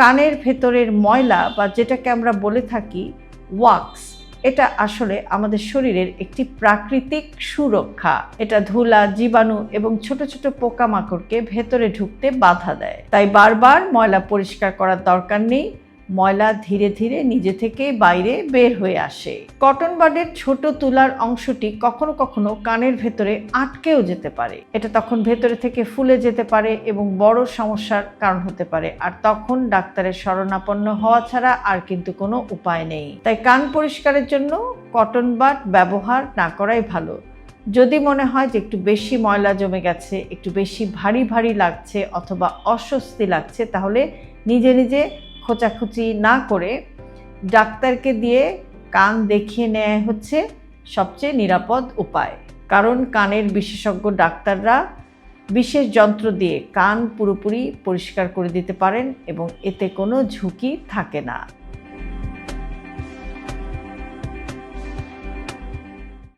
কানের ভেতরের ময়লা বা যেটাকে আমরা বলে থাকি ওয়াক্স, এটা আসলে আমাদের শরীরের একটি প্রাকৃতিক সুরক্ষা। এটা ধুলা, জীবাণু এবং ছোট ছোট পোকামাকড়কে ভেতরে ঢুকতে বাধা দেয়। তাই বারবার ময়লা পরিষ্কার করার দরকার নেই। ময়লা ধীরে ধীরে নিজে থেকে বাইরে বের হয়ে আসে। কটন বাডের ছোট তুলার অংশটি কখনো কখনো কানের ভেতরে আটকেও যেতে পারে। এটা তখন ভেতরে থেকে ফুলে যেতে পারে এবং বড় সমস্যার কারণ হতে পারে। আর তখন ডাক্তারের শরণাপন্ন হওয়া ছাড়া আর কিন্তু কোনো উপায় নেই। তাই কান পরিষ্কারের জন্য কটন বাড ব্যবহার না করাই ভালো। যদি মনে হয় যে একটু বেশি ময়লা জমে গেছে, একটু বেশি ভারী ভারী লাগছে অথবা অস্বস্তি লাগছে, তাহলে নিজে নিজে খোঁচাখুচি না করে ডাক্তারকে দিয়ে কান দেখিয়ে নেওয়া হচ্ছে সবচেয়ে নিরাপদ উপায়। কারণ কানের বিশেষজ্ঞ ডাক্তাররা বিশেষ যন্ত্র দিয়ে কান পুরোপুরি পরিষ্কার করে দিতে পারেন এবং এতে কোনো ঝুঁকি থাকে না।